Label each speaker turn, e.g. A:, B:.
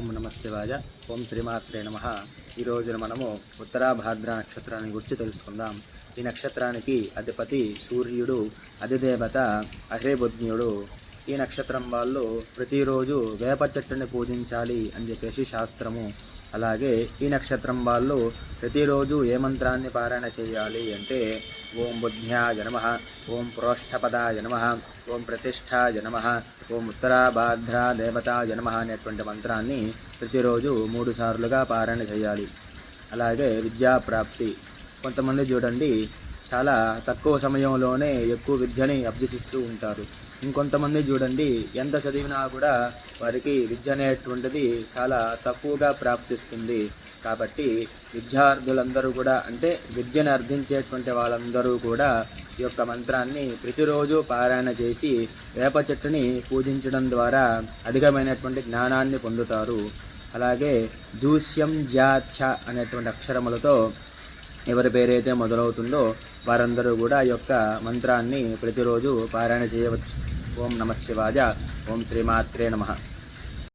A: ఓం నమ శివాయ. ఓం శ్రీమాత్రే నమ. ఈ రోజున మనము ఉత్తరాభాద్ర నక్షత్రాన్ని గురించి తెలుసుకుందాం. ఈ నక్షత్రానికి అధిపతి సూర్యుడు అధిదేవత అహేబుజ్ఞుడు ఈ నక్షత్రం వాళ్ళు ప్రతిరోజు వేప చెట్టుని పూజించాలి అని చెప్పేసి శాస్త్రము. అలాగే ఈ నక్షత్రం వాళ్ళు ప్రతిరోజు ఏ మంత్రాన్ని పారాయణ చేయాలి అంటే ఓం బుద్ధ్యాయ నమ ఓం ప్రోష్ఠపదాయ నమ ఓం ప్రతిష్టాయ నమ ఓం ఉత్తరాభాద్ర దేవతాయ నమ అనేటువంటి మంత్రాన్ని ప్రతిరోజు మూడు సార్లుగా పారాయణ చేయాలి. అలాగే విద్యాప్రాప్తి. కొంతమంది చూడండి చాలా తక్కువ సమయంలోనే ఎక్కువ విద్యని అభ్యసిస్తూ ఉంటారు. ఇంకొంతమంది చూడండి ఎంత చదివినా కూడా వారికి విద్య అనేటువంటిది చాలా తక్కువగా ప్రాప్తిస్తుంది. కాబట్టి విద్యార్థులందరూ కూడా అంటే విద్యను అర్థించేటువంటి వాళ్ళందరూ కూడా ఈ యొక్క మంత్రాన్ని ప్రతిరోజు పారాయణ చేసి వేప చెట్టుని పూజించడం ద్వారా అధికమైనటువంటి జ్ఞానాన్ని పొందుతారు. అలాగే దూష్యం జాత్య అనేటువంటి అక్షరములతో ఎవరి పేరైతే మొదలవుతుందో వారందరూ కూడా ఈ యొక్క మంత్రాన్ని ప్రతిరోజు పారాయణ చేయవచ్చు. ఓం నమ శివాయ ఓం శ్రీమాత్రే నమః.